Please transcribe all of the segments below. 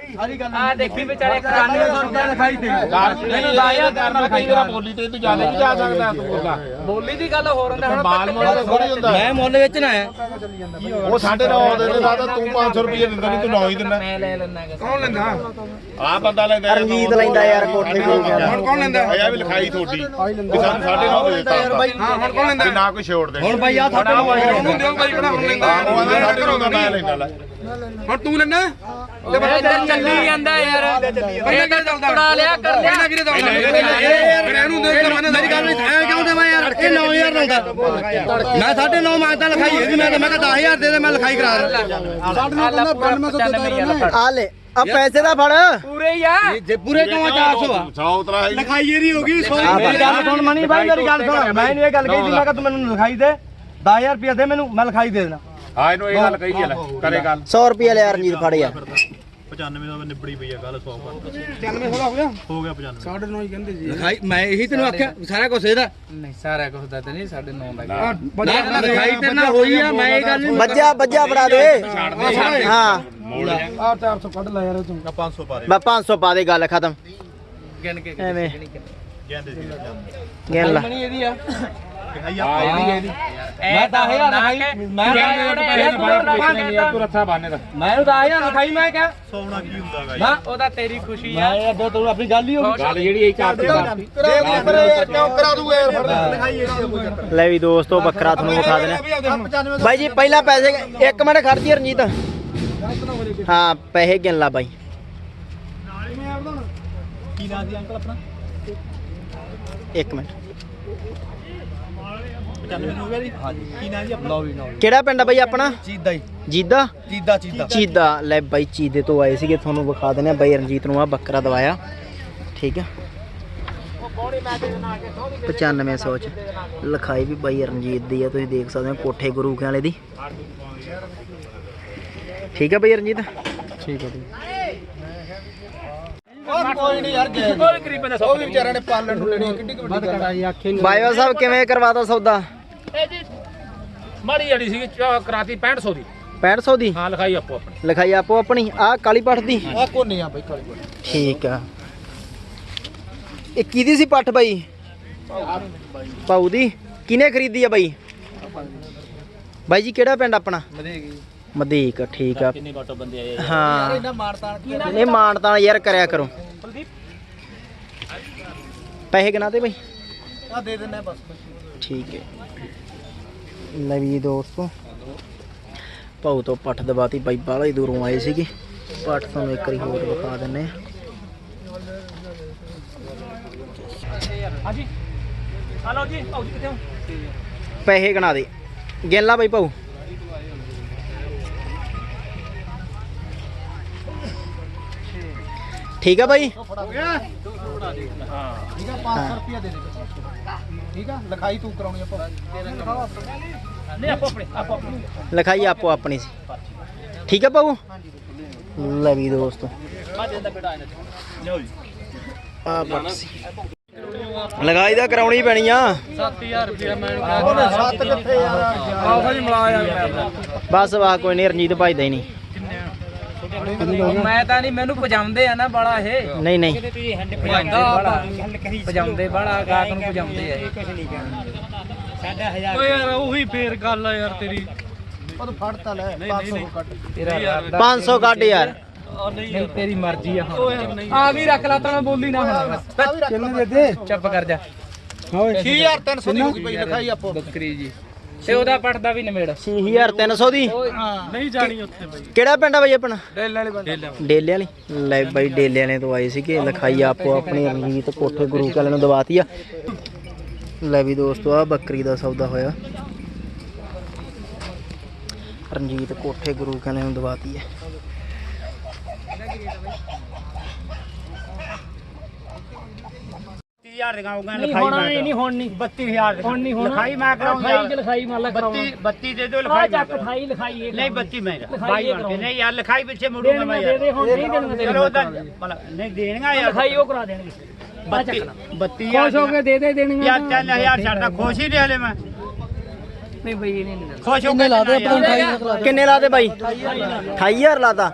ਆ ਦੇਖੀ ਵਿਚਾਰੇ 9100 ਰੁਪਏ ਲਿਖਾਈ ਦੇ। ਮੈਨੂੰ 10000 ਕਰਨਾ ਕਈ ਵਾਰ ਬੋਲੀ ਤੇ ਤੂੰ ਜ਼ਿਆਦਾ ਵੀ ਜਾ ਸਕਦਾ ਤੂੰ ਬੋਲਦਾ ਬੋਲੀ ਦੀ ਗੱਲ ਹੋਰ ਹੁੰਦਾ ਹੁਣ ਬਾਲ ਮੁੱਲ ਤਾਂ ਥੋੜੀ ਹੁੰਦਾ। ਮੈਂ ਮੁੱਲ ਵੇਚਣਾ ਹੈ। ਉਹ ਸਾਡੇ ਨਾਲ ਦੇ ਦੇ ਦਾਦਾ ਤੂੰ 500 ਰੁਪਏ ਦਿੰਦਾ ਨਹੀਂ ਤੂੰ 9 ਹੀ ਦਿੰਦਾ। ਮੈਂ ਲੈ ਲੈਣਾ ਕੌਣ ਲੈਂਦਾ? ਆ ਬੰਦਾ ਲੈਂਦਾ ਰਣਜੀਤ ਲੈਂਦਾ ਯਾਰ ਕੋਠੇ ਕੋਲ। ਹੁਣ ਕੌਣ ਲੈਂਦਾ? ਇਹ ਵੀ ਲਿਖਾਈ ਤੁਹਾਡੀ। ਕਿ ਸਾਨੂੰ ਸਾਡੇ ਨਾਲ ਦੇ ਦਿੱਤਾ। ਹਾਂ ਹੁਣ ਕੌਣ ਲੈਂਦਾ? ਨਾ ਕੋਈ ਛੋੜ ਦੇ ਹੁਣ ਬਾਈ ਆ ਸਾਡੇ ਉਹਨੂੰ ਦਿਓ ਬਾਈ ਕਿਹੜਾ ਹੁਣ ਲੈਂਦਾ। ਉਹ ਆਂਦਾ ਤਾਂ ਮੈਂ ਲੈਂਦਾ ਲੈ। ਹੁਣ ਤੂੰ ਲੈਣਾ? ਇੱਧਰ ਚੱਲੀ ਜਾਂਦਾ ਯਾਰ। ਇਹ ਤਾਂ ਟੁਕੜਾ ਲਿਆ ਕਰ ਲਿਆ। ਕਿਹਦੇ ਦਾ ਫਿਰ ਇਹਨੂੰ ਦੇ ਕੇ ਮੈਨੇ ਮੇਰੀ ਗੱਲ ਨਹੀਂ ਐ ਕਿਉਂ ਦੇਵਾਂ ਯਾਰ? ਇਹ 9000 ਲਾਉਂਦਾ ਮੈਂ 9.5 ਮੰਗਦਾ ਲਿਖਾਈ ਇਹਦੀ ਮੈਂ ਤਾਂ ਮੈਂ ਕਿਹਾ 10000 ਦੇ ਦੇ ਮੈਂ ਲਿਖਾਈ ਕਰਾ ਦਿੰਦਾ ਆ ਲੈ ਆ ਪੈਸੇ ਦਾ ਫੜ। ਪੂਰੇ ਹੀ ਆ। ਜੇ ਪੂਰੇ ਕਿਉਂ 400 ਆ? 100 ਉਤਰਾ ਹੈ ਲਿਖਾਈ ਇਹਦੀ ਹੋ ਗਈ 100 ਮੇਰੀ ਗੱਲ ਸੁਣ ਮਣੀ ਭਾਈ ਮੇਰੀ ਗੱਲ ਸੁਣ। ਮੈਂ ਇਹ ਗੱਲ ਕਹੀ ਸੀ ਮੈਂ ਕਿਹਾ ਤੂੰ ਮੈਨੂੰ ਲਿਖਾਈ ਦੇ। 10000 ਰੁਪਏ ਦੇ ਮੈਨੂੰ ਮੈਂ ਲਿਖਾਈ ਦੇ ਦੇਣਾ। ਆ ਇਹਨੂੰ ਇਹ ਗੱਲ ਕਹੀ ਹੈ ਲੈ ਕਰੇ ਗੱਲ। 100 ਰੁਪਏ ਲਿਆ ਰਣਜੀਤ ਫੜ ਯਾਰ। 9.5 ਹੀ ਕਹਿੰਦੇ ਜੀ। ਲਿਖਾਈ ਮੈਂ ਇਹੀ ਤੈਨੂੰ ਆਖਿਆ ਸਾਰਾ ਕੁਝ ਇਹਦਾ। ਨਹੀਂ ਸਾਰਾ ਕੁਝ ਦਾ ਤੇ ਨਹੀਂ ਸਾਡੇ 9 ਦਾ ਨਾ ਲਿਖਾਈ ਤੇ ਨਾ ਹੋਈ ਆ ਮੈਂ ਇਹ ਗੱਲ ਨਹੀਂ ਬੱਜਾ ਬੱਜਾ ਫੜਾ ਦੇ। ਹਾਂ। ਆ 400 ਕੱਢ ਲੈ ਯਾਰ ਤੂੰ। ਬਾ 500 ਪਾ ਦੇ ਗੱਲ ਖਤਮ। ਗਿਣ ਕੇ ਐਵੇਂ। ਗਿਣ ਲਾ। ਮਣੀ ਇਹਦੀ ਆ। ਮੈਂ 10000 ਲਿਖਾਈ ਮੈਂ ਤੂੰ ਰੱਥਾ ਬਾਨੇ ਦਾ ਮੈਂ 10000 ਲਿਖਾਈ ਮੈਂ ਕਿਹਾ। ਨਾ ਉਹਦਾ ਤੇਰੀ ਖੁਸ਼ੀ ਆ। ਮੈਂ ਅੱਡੋ ਤੂੰ ਆਪਣੀ ਗੱਲ ਹੀ ਹੋ ਗਈ। ਗੱਲ ਜਿਹੜੀ ਇਹ ਚਾਰ ਤੇ ਬਾਤੀ ਕਰਾ ਦੂਗਾ ਯਾਰ? ਲੈ ਵੀ ਦੋਸਤੋ ਬੱਕਰਾ ਤੁਹਾਨੂੰ ਵਿਖਾ ਦੇਣਾ ਬਾਈ ਜੀ ਪਹਿਲਾਂ ਪੈਸੇ ਇੱਕ ਮਿੰਟ ਖੜ ਜੀ ਰਣਜੀਤ। ਹਾਂ ਪੈਸੇ ਗਿਣ ਲਾ ਬਾਈ। ਕੀ ਨਾਂ ਸੀ ਅੰਕਲ ਆਪਣਾ? ਇੱਕ ਮਿੰਟ। 95 ਹੋ ਗਿਆ ਜੀ। ਹਾਂਜੀ। ਕੀ ਨਾਂ ਜੀ ਆਪਣਾ? ਕਿਹੜਾ ਪਿੰਡ ਆ ਬਾਈ ਆਪਣਾ? ਚੀਦਾ ਹੀ ਜੀਦਾ ਚੀਦਾ ਚੀਦਾ। ਚੀਦਾ। ਲੈ ਬਾਈ ਚੀਦੇ ਤੋਂ ਆਏ ਸੀਗੇ ਤੁਹਾਨੂੰ ਵਿਖਾ ਦਿੰਦੇ ਆ। ਬਾਈ ਰਣਜੀਤ ਨੂੰ ਆ ਬੱਕਰਾ ਦਵਾਇਆ। ਠੀਕ ਆ। 9500 ਚ। ਲਿਖਾਈ ਵੀ ਬਾਈ ਰਣਜੀਤ ਦੀ ਆ ਤੁਸੀਂ ਦੇਖ ਸਕਦੇ ਹੋ ਕੋਠੇ ਗੁਰੂ ਕੇ ਵਾਲੇ ਦੀ ਠੀਕ ਆ ਬਾਈ ਰਣਜੀਤ? ਠੀਕ ਆ ਬਾਈ। ਕੋਈ ਨਹੀਂ ਯਾਰ ਜੈ ਉਹ ਵੀ ਵਿਚਾਰਿਆਂ ਨੇ ਪਾਲਣ ਨੂੰ ਲੈਣੀ ਕਿੱਡੀ ਕੁ ਵੱਡੀ ਗੱਲ ਬਾਈਵਾ ਸਾਹਿਬ ਕਿਵੇਂ ਕਰਵਾਤਾ ਸੌਦਾ? ਜੀ ਮਾੜੀ ਜੜੀ ਸੀ ਕਰਾਤੀ 6500 ਦੀ। 6500 ਦੀ? ਹਾਂ ਲਿਖਾਈ ਆਪੋ ਆਪਣੀ। ਲਿਖਾਈ ਆਪੋ ਆਪਣੀ। ਆ ਕਾਲੀ ਪੱਠ ਦੀ? ਆ ਕੋਨੇ ਆ ਬਈ ਕਾਲੀ ਕੋਨੇ ਠੀਕ ਆ। ਇਹ ਕਿਹਦੀ ਸੀ ਪੱਠ ਬਾਈ? ਪਾਉ ਦੀ। ਕਿਨੇ ਖਰੀਦੀ ਆ ਬਾਈ? ਬਾਈ ਜੀ ਕਿਹੜਾ ਪਿੰਡ ਆਪਣਾ? ਮਦੀਕ ਠੀਕ ਆ। ਕਿੰਨੇ ਬਾਟੋ ਬੰਦੇ ਆਏ ਹਾਂ। ਇਹਨਾਂ ਮਾਰਤਾ ਇਹ ਮਾਨਤਾਨ ਯਾਰ ਕਰਿਆ ਕਰੋ। ਪੈਸੇ ਗਿਣਾ ਤੇ ਬਾਈ? ਆ ਦੇ ਦਿੰਨੇ ਬਸ। ਠੀਕ ਹੈ। ਲੈ ਵੀ ਦੋਸਤੋ ਪਾਉ ਤੋਂ ਪੱਠ ਦਬਾਤੀ ਬਾਈ ਬਾਹਲਾ ਹੀ ਦੂਰੋਂ ਆਏ ਸੀਗੇ। ਪੱਠ ਤੁਹਾਨੂੰ ਇੱਕ ਵਾਰੀ ਹੋਰ ਵਿਖਾ ਦਿੰਨੇ ਆ ਹਾਂਜੀ। ਹਲੋ ਜੀ ਭਾਉ ਜੀ ਕਿੱਥੇ ਹੋ? ਪੈਸੇ ਗਿਣਾ ਦੇ। ਗਿਣ ਲਾ ਬਾਈ ਪਾਉ ਠੀਕ ਆ ਬਾਈ? ਠੀਕ ਆ 500 ਰੁਪਿਆ ਦੇ ਦੇ ਠੀਕ ਆ ਲਿਖਾਈ ਤੂੰ ਕਰਾਉਣੀ ਆਪਾਂ। ਨਹੀਂ ਆਪੋ ਆਪਣੇ ਆਪੋ ਆਪਣੇ। ਲਿਖਾਈ ਆਪੋ ਆਪਣੀ ਸੀ। ਠੀਕ ਆ ਪਾਉ ਲੈ ਵੀ ਦੋਸਤੋ। ਆ ਬਕਸੀ ਲਗਾਈ ਦਾ ਕਰਾਉਣੀ ਪੈਣੀ ਆ। 7000 ਰੁਪਇਆ ਮੈਨੂੰ ਉਹਨੇ ਸੱਤ ਕਿੱਥੇ ਯਾਰ ਆਹੋ ਜੀ ਮਿਲਾ ਯਾਰ ਬਸ ਵਾਹ ਕੋਈ ਨਹੀਂ ਰਣਜੀਤ ਭਜਦਾ ਹੀ ਨਹੀਂ। ਮੈਂ ਤਾਂ ਨਹੀਂ ਮੈਨੂੰ ਪਜਾਉਂਦੇ ਆ ਨਾ ਬੜਾ ਇਹ। ਨਹੀਂ ਨਹੀਂ। ਪਜਾਉਂਦਾ ਪਜਾਉਂਦੇ ਬੜਾ ਗਾਹਕ ਨੂੰ ਪਜਾਉਂਦੇ ਆ ਇਹ। ਓਏ ਯਾਰ ਉਹੀ ਫੇਰ ਗੱਲ ਆ ਯਾਰ ਤੇਰੀ। ਉਹ ਤੂੰ ਫੜ ਤਾਂ ਲੈ 500 ਕੱਟ ਤੇਰਾ ਰੱਬ 500 ਕੱਢ ਯਾਰ। ਨਹੀਂ ਤੇਰੀ ਮਰਜ਼ੀ ਆ ਹੁਣ। ਆ ਵੀ ਰੱਖ ਲਾ ਤਾਂ ਬੋਲੀ ਨਾ ਹੁਣ। ਕਿੰਨੇ ਦੇ ਦੇ ਚੁੱਪ ਕਰ ਜਾ। 6300 ਦੀ। ਹੋ ਗਈ ਬਈ ਲਿਖਾਈ ਆਪੋ। ਬੱਕਰੀ ਜੀ। ਤੇ ਉਹਦਾ ਪੜਦਾ ਵੀ ਨਿਮੇੜ। 6300 ਦੀ? ਨਹੀਂ ਜਾਣੀ ਉੱਥੇ ਬਈ। ਕਿਹੜਾ ਪਿੰਡ ਆ ਬਾਈ ਆਪਣਾ? ਡੇਲ ਵਾਲੇ ਬੰਦੇ। ਡੇਲੇ ਵਾਲੀ। ਲੈ ਬਾਈ ਡੇਲੇ ਵਾਲੇ ਤੋਂ ਆਏ ਸੀਗੇ ਲਿਖਾਈ ਆਪੋ ਆਪਣੀ ਰਣਜੀਤ ਕੋਠੇ ਗੁਰੂ ਕੇ ਵਾਲੇ ਨੂੰ ਦਵਾਤੀ ਆ। ਲੈ ਵੀ ਦੋਸਤੋ ਆ ਬੱਕਰੀ ਦਾ ਸੌਦਾ ਹੋਇਆ। ਰਣਜੀਤ ਕੋਠੇ ਗੁਰੂ ਕੇ ਵਾਲੇ ਨੂੰ ਦਵਾਤੀ ਹੈ ਨਹੀਂ ਹੋਣਾ ਇਹ ਨਹੀਂ ਹੁਣ ਨਹੀਂ। 32000 ਹੁਣ ਨਹੀਂ ਹੋਣਾ ਲਿਖਾਈ ਮੈਂ ਕਰਾਉਂਗਾ 28 ਲਿਖਾਈ ਮੰਨ ਲਾ ਕਰਾਉਣਾ 32 ਦੇ ਦਿਓ ਲਿਖਾਈ ਲਿਖਾਈ ਚੱਕ 28 ਲਿਖਾਈ ਇਹ ਨਹੀਂ 32 ਮੈਂ ਲਿਖਾਈ ਬਾਈ ਬਣ ਕੇ। ਨਹੀਂ ਯਾਰ ਲਿਖਾਈ ਪਿੱਛੇ ਮੁੜੂਗਾ ਮੈਂ ਦੇ ਯਾਰ। ਦੇ ਹੁਣ ਨਹੀਂ ਦੇਣਗੇ ਤੇਰੇ ਚਲੋ ਉਹਦਾ ਭਲਾ ਨਹੀਂ ਦੇਣਗਾ ਯਾਰ। ਲਿਖਾਈ ਉਹ ਕਰਾ ਦੇਣਗੇ। 32 32 ਖੁਸ਼ ਹੋ ਕੇ ਦੇ ਦੇ ਦੇਣਗੇ ਯਾਰ 3000 ਛੱਡਦਾ ਖੁਸ਼ ਹੀ ਦੇ ਹਲੇ ਮੈਂ। ਨਹੀਂ ਬਈ ਇਹ ਨਹੀਂ ਖੁਸ਼ ਹੋ ਕੇ ਲਾ ਦੇ ਆਪਣਾ ਕਿੰਨੇ ਲਾਦੇ ਬਾਈ? 28000 ਲਾਤਾ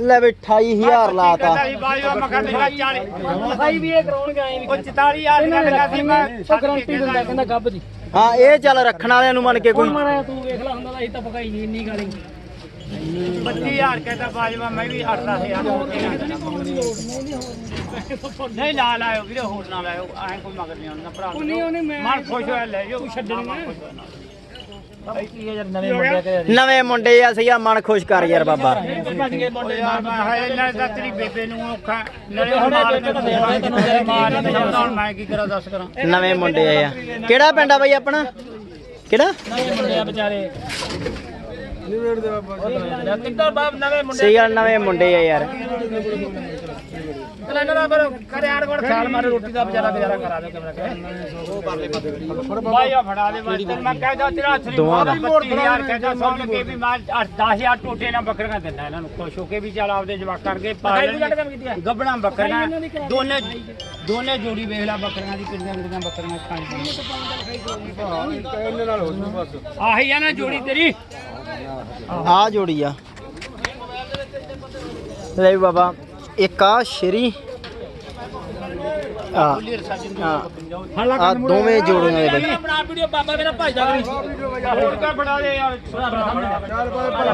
ਲੈ ਵੀ 28000 ਲਾਤਾ। ਕਹਿੰਦਾ ਸੀ ਬਾਜਵਾ ਮੈਂ ਕਿਹਾ ਮੇਰਾ 40 ਲਿਖਾਈ ਵੀ ਇਹ ਕਰਾਉਣਗੇ ਐਂ ਵੀ। ਉਹ 44000 ਦਾ ਲੱਗਾ ਸੀ ਮੈਂ ਉਹ ਗਰੰਟੀ ਦਿੰਦਾ ਕਹਿੰਦਾ ਗੱਬ ਦੀ। ਹਾਂ ਇਹ ਚੱਲ ਰੱਖਣ ਵਾਲਿਆਂ ਨੂੰ ਮੰਨ ਕੇ ਕੋਈ ਹੁਣ ਮਾਰਾ ਤੂੰ ਵੇਖ ਲੈ ਹੁੰਦਾ ਤਾਂ ਅਸੀਂ ਤਾਂ ਪਕਾਈ ਨਹੀਂ ਇੰਨੀ ਗਾਲੀ 32000 ਕਹਿੰਦਾ ਬਾਜਵਾ ਮੈਂ ਵੀ 8-10000 ਨਹੀਂ ਲਾ ਲਾਇਓ ਵੀਰੇ ਹੋਰ ਨਾ ਲਾਇਓ ਐਂ ਕੋਈ ਮਗਰ ਨਹੀਂ ਆਉਣਾ ਭਰਾ ਨਹੀਂ ਉਹਨੇ ਮੈਂ ਮਨ ਖੁਸ਼ ਹੋਇਆ ਲੈ ਜਾਓ। ਛੱਡਣੀ ਨਾ। ਨਵੇਂ ਮੁੰਡੇ ਆ ਸਹੀਆ ਮਨ ਖੁਸ਼ ਕਰ ਯਾਰ ਬਾਬਾ ਨਵੇਂ ਮੁੰਡੇ ਆ। ਕਿਹੜਾ ਪਿੰਡ ਆ ਬਾਈ ਆਪਣਾ? ਕਿਹੜਾ? ਮੁੰਡੇ ਆ ਵਿਚਾਰੇ। ਨਵੇਂ ਸਹੀ ਗੱਲ ਨਵੇਂ ਮੁੰਡੇ ਆ ਯਾਰ। ਇਹਨਾਂ ਦਾ ਫਿਰ ਕਰਿਆੜ ਕੋਲ ਖਿਆਲ ਮਾਰੇ ਰੋਟੀ ਦਾ ਵਿਚਾਰਾ ਗੁਜ਼ਾਰਾ ਕਰਾ ਦੇ ਕਿਵੇਂ ਬਾਈਆ ਫੜਾ ਦੇ ਬਸ ਤੈਨੂੰ ਮੈਂ ਕਹਿੰਦਾ ਤੇਰਾ ਅਸਲੀ ਦੋਵਾਂ ਦਾ। 32000 ਕਹਿੰਦਾ ਸੁਣ ਕੇ ਵੀ ਮੈਂ 10000 ਟੋਟੇ ਨਾਲ ਬੱਕਰੀਆਂ ਦਿੰਦਾ ਇਹਨਾਂ ਨੂੰ। ਖੁਸ਼ ਹੋ ਕੇ ਵੀ ਚੱਲ ਆਪਦੇ ਜਵਾਕ ਕਰਕੇ ਪਾ ਲੈਣ ਗੱਬਣਾ ਬੱਕਰੀਆਂ। ਦੋਨੇ ਦੋਨੇ ਜੋੜੀ ਵੇਖ ਲੈ ਬੱਕਰੀਆਂ ਦੀ ਕਿੰਨੀਆਂ ਕਿੰਨੀਆਂ ਬੱਕਰੀਆਂ ਖਾਣੀਆਂ ਆਹੀ ਆ ਨਾ ਜੋੜੀ ਤੇਰੀ। ਆ ਜੋੜੀ ਆ। ਲੈ ਵੀ ਬਾਬਾ। ਇੱਕ ਆ ਸ਼ਰੀ, ਆ ਆ ਦੋਵੇਂ ਜੋੜੀਆਂ ਦੇ ਬਈ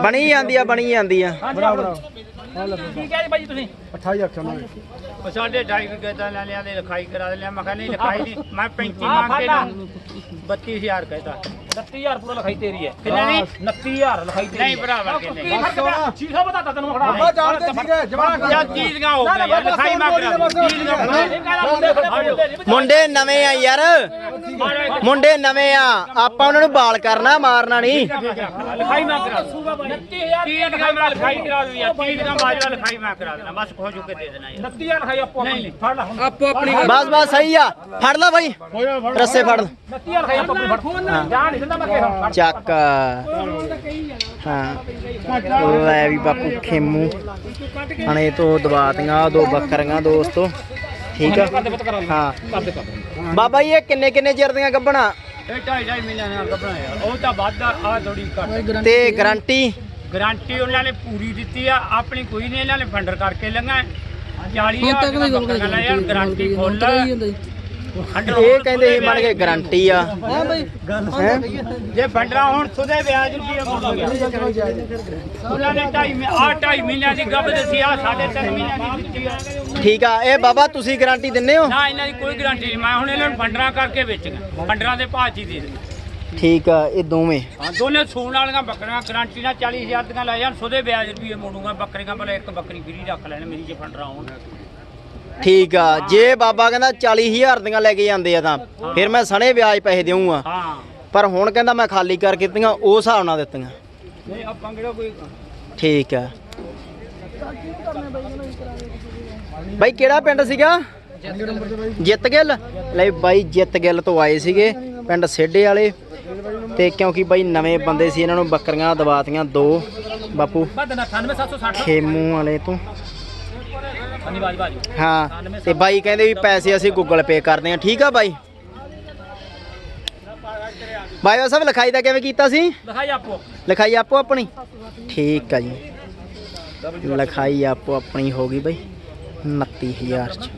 ਬਣੀ ਜਾਂਦੀ ਆ, ਬਣੀ ਜਾਂਦੀ ਆ। ਕੀ ਕਹਿ ਭਾਈ ਤੁਸੀਂ ਉਹ ਸਾਡੇ ਢਾਈ ਵੀ ਕਹਿੰਦਾ ਲੈ ਲਿਆ ਦੇ ਲਿਖਾਈ ਕਰਾ ਦੇ ਲਿਆ, ਮੈਂ ਕਿਹਾ ਨਹੀਂ, ਲਿਖਾਈ ਨਹੀਂ। ਮੈਂ 35 ਮੰਗ ਕੇ 32000 ਕਹਿੰਦਾ 29000 ਪੂਰਾ ਲਿਖਾਈ ਤੇਰੀ ਹੈ। ਕਿੰਨੇ ਦੀ 29000 ਲਿਖਾਈ ਤੇਰੀ ਨਹੀਂ ਭਰਾਵਾ ਕਿੰਨੇ? ਚੀਜ਼ਾ ਬਤਾਤਾ ਤੈਨੂੰ ਖੜਾ। ਜਾਣਦੇ ਸੀਗੇ ਜਵਾਨ ਯਾਰ ਚੀਜ਼ ਗਾ ਹੋ ਗਿਆ ਯਾਰ ਲਿਖਾਈ ਮੈਂ ਕਰਾ ਚੀਜ਼ ਗਾ ਮੁੰਡੇ ਨਵੇਂ ਆ ਯਾਰ। ਮੁੰਡੇ ਨਵੇਂ ਆ ਆਪਾਂ ਉਹਨਾਂ ਨੂੰ ਬਾਲ ਕਰਨਾ ਮਾਰਨਾ ਨਹੀਂ। ਲਿਖਾਈ ਮੈਂ ਕਰਾ ਦੂੰਗਾ 29000 ਚੀਜ਼ ਗਾ ਮੈਂ ਲਿਖਾਈ ਕਰਾ ਦੂੰ ਯਾਰ। ਚੀਜ਼ ਗਾ ਬਾਜਵਾ ਲਿਖਾਈ ਮੈਂ ਕਰਾ ਦੇਣਾ ਬਸ ਹੋ ਕੇ ਦੇ ਦੇਣਾ ਯਾਰ। 29000 ਲਿਖਾਈ ਆਪੋ ਨਹੀਂ ਨਹੀਂ। ਫੜ ਲੈ ਆਪੋ ਆਪਣੀ ਬਸ ਬਸ ਸਹੀ ਆ। ਫੜ ਲੈ ਬਾਈ। ਰੱਸੇ ਫੜ ਲੈ। 29000 ਲਿਖਾਈ ਆਪੋ ਆਪਣੀ ਫੜ। ਜਾਣ ਚੱਕ। ਹਾਂ। ਲੈ ਵੀ ਬਾਪੂ ਖੇਮੂ। ਹਣੇ ਤੋਂ ਦਵਾਤੀਆਂ ਦੋ ਬੱਕਰੀਆਂ ਦੋਸਤੋ। ਠੀਕ ਆ? ਹਾਂ। ਬਾਬਾ ਜੀ ਇਹ ਕਿੰਨੇ ਕਿੰਨੇ ਚਿਰ ਦੀਆਂ ਗੱਬਣਾ ਇਹ ਢਾਈ ਢਾਈ ਮਹੀਨਿਆਂ ਨਾਲ ਕੱਪਣਾ ਯਾਰ ਉਹ ਤਾਂ ਵੱਧ ਆ ਆਹ ਥੋੜੀ ਘੱਟ ਤੇ ਗਾਰੰਟੀ ਗਾਰੰਟੀ ਉਹਨਾਂ ਨੇ ਪੂਰੀ ਦਿੱਤੀ ਆ। ਆਪਣੀ ਕੋਈ ਨਹੀਂ ਇਹਨਾਂ ਨੇ ਫੰਡਰ ਕਰਕੇ ਲੰਗਾ 40000 ਦਾ ਬੱਕਰਾ ਯਾਰ ਗਾਰੰਟੀ ਫੁੱਲ ਇਹ ਕਹਿੰਦੇ ਸੀ ਮੰਨ ਕੇ ਗਾਰੰਟੀ ਆ। ਹੈ। ਜੇ ਫੰਡਰਾ ਹੁਣ ਸੁਦੇ ਵਿਆਜ ਰੁਪਏ ਮੋੜੋਗੇ ਉਹਨਾਂ ਨੇ ਆਹ ਢਾਈ ਮਹੀਨਿਆਂ ਦੀ ਗੱਬ ਦਿੱਤੀ ਆ ਸਾਢੇ ਤਿੰਨ ਮਹੀਨਿਆਂ ਦੀ ਦਿੱਤੀ ਆ। ਠੀਕ ਆ ਇਹ ਬਾਬਾ ਤੁਸੀਂ ਗਾਰੰਟੀ ਦਿੰਨੇ ਹੋ? ਨਾ ਇਹਨਾਂ ਦੀ ਕੋਈ ਗਾਰੰਟੀ ਨਹੀਂ। ਮੈਂ ਹੁਣ ਇਹਨਾਂ ਨੂੰ ਫੰਡਰਾ ਕਰਕੇ ਵੇਚੀਆਂ ਫੰਡਰਾਂ ਦੇ ਭਾਅ 'ਚ ਦੇ। ਦੇ ਠੀਕ ਆ ਇਹ ਦੋਵੇਂ। ਹਾਂ ਦੋਨੇ ਸੂਣ ਵਾਲੀਆਂ ਬੱਕਰੀਆਂ ਗਾਰੰਟੀ ਨਾਲ 40000 ਦੀਆਂ ਲੈ ਜਾਣ ਸੁਦੇ ਵਿਆਜ ਰੁਪਏ ਮੋੜੂਗਾ। ਬੱਕਰੀਆਂ ਭਲੇ ਇੱਕ ਬੱਕਰੀ ਫਰੀ ਰੱਖ ਲੈਣ ਮੇਰੀ ਜੇ ਫੰਡਰਾ ਆਉਣ ਠੀਕ ਆ। ਜੇ ਬਾਬਾ ਕਹਿੰਦਾ 40000 ਦੀਆਂ ਲੈ ਕੇ ਜਾਂਦੇ ਆ ਤਾਂ ਫਿਰ ਮੈਂ ਸਣੇ ਵਿਆਜ ਪੈਸੇ ਦੇਵਾਂਗਾ ਹਾਂ। ਪਰ ਹੁਣ ਕਹਿੰਦਾ ਮੈਂ ਖਾਲੀ ਕਰਕੇ ਦਿੱਤੀਆਂ ਉਹ ਹਿਸਾਬ ਨਾਲ ਦਿੱਤੀਆਂ। ਨਹੀਂ ਆਪਾਂ ਕਿਹੜਾ ਕੋਈ ਠੀਕ ਆ। ਬਾਈ ਕਿਹੜਾ ਪਿੰਡ ਸੀਗਾ? ਜਿੱਤ ਗਿੱਲ? ਲੈ ਬਾਈ ਜਿੱਤ ਗਿੱਲ ਤੋਂ ਆਏ ਸੀਗੇ ਪਿੰਡ ਸੇਡੇ ਵਾਲੇ। ਤੇ ਕਿਉਂਕਿ ਬਾਈ ਨਵੇਂ ਬੰਦੇ ਸੀ ਇਹਨਾਂ ਨੂੰ ਬੱਕਰੀਆਂ ਦਵਾਤੀਆਂ ਦੋ। ਬਾਪੂ ਬਦਨਾ 98760 ਖੇਮੂ ਵਾਲੇ ਤੋਂ। ਹਾਂ ਤੇ ਬਾਈ ਕਹਿੰਦੇ ਵੀ ਪੈਸੇ ਅਸੀਂ ਗੂਗਲ ਪੇ ਕਰਦੇ ਹਾਂ। ਠੀਕ ਆ ਬਾਈ? ਬਾਈ ਉਹ ਸਭ ਲਿਖਾਈ ਦਾ ਕਿਵੇਂ ਕੀਤਾ ਸੀ? ਲਿਖਾਈ ਆਪੋ। ਲਿਖਾਈ ਆਪੋ ਆਪਣੀ? ਠੀਕ ਆ ਜੀ। ਲਿਖਾਈ ਆਪੋ ਆਪਣੀ ਹੋ ਗਈ ਬਾਈ। 29000 ਚ।